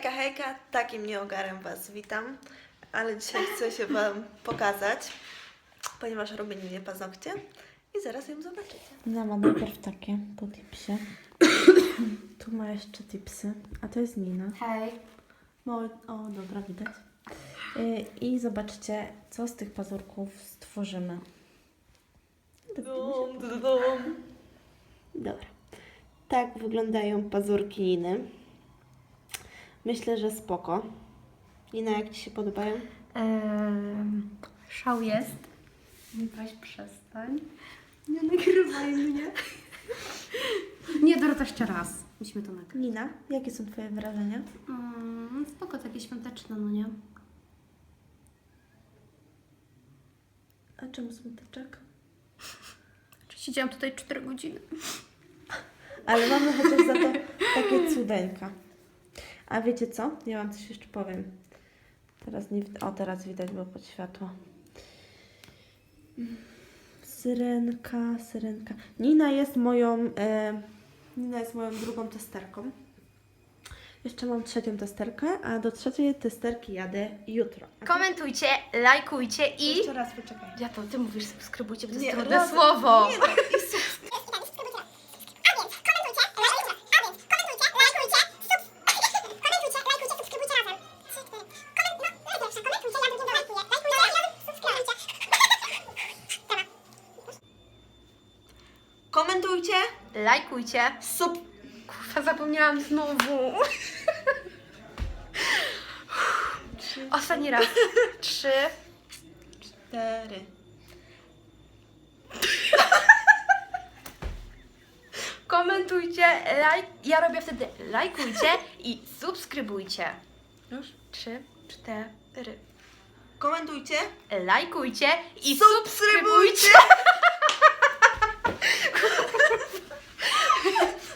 Hejka, hejka, takim nieogarem Was witam, ale dzisiaj chcę się Wam pokazać, ponieważ robię Ninie paznokcie i zaraz ją zobaczycie. No ma najpierw takie po tipsie. tu ma jeszcze tipsy, a to jest Nina. Hej. No, o, dobra, widać. Y, I zobaczcie, co z tych pazurków stworzymy. Dum, dum. Dobra. Tak wyglądają pazurki Niny. Myślę, że spoko. Nina, jak Ci się podobają? Um, szał jest. Weź przestań. Nie nagrywaj mnie. Nie, Dorota, jeszcze raz. Musimy to nagrać. Nina, jakie są Twoje wrażenia? Mm, spoko, takie świąteczne, no nie? A czemu smuteczek? Siedziałam tutaj 4 godziny. Ale mamy chociaż za to takie cudeńka. A wiecie co? Ja Wam coś jeszcze powiem. Teraz nie O, teraz widać, bo pod światło. Syrenka, syrenka. Nina jest moją... E, Nina jest moją drugą testerką. Jeszcze mam trzecią testerkę, a do trzeciej testerki jadę jutro. A ty- Komentujcie, lajkujcie i... Jeszcze raz poczekaj. Ja to, ty mówisz subskrybujcie, bo to jest trudne słowo. Nie no, i Komentujcie, Lajkujcie. sub... Kurwa, zapomniałam znowu. Ostatni raz. Trzy. Cztery. Komentujcie, lajk... Ja robię wtedy lajkujcie i subskrybujcie. Już? Trzy, cztery. Komentujcie. Lajkujcie i Subskrybujcie. subskrybujcie.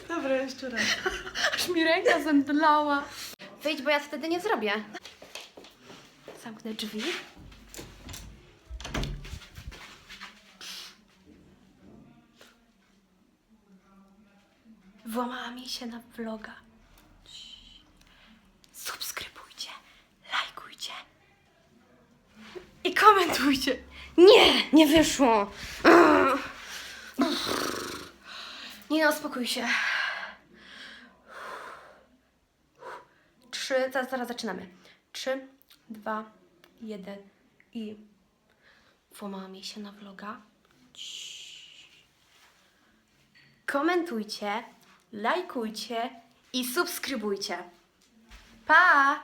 Dobra, jeszcze raz. Aż mi ręka zemdlała. Wyjdź, bo ja wtedy nie zrobię. Zamknę drzwi. Włamała mi się na vloga. Subskrybujcie, lajkujcie i komentujcie. Nie, nie wyszło. Nie no, uspokój się. Trzy, zaczynamy. Trzy, dwa, jeden i włamała mi się na vloga. Komentujcie, lajkujcie i subskrybujcie. Pa!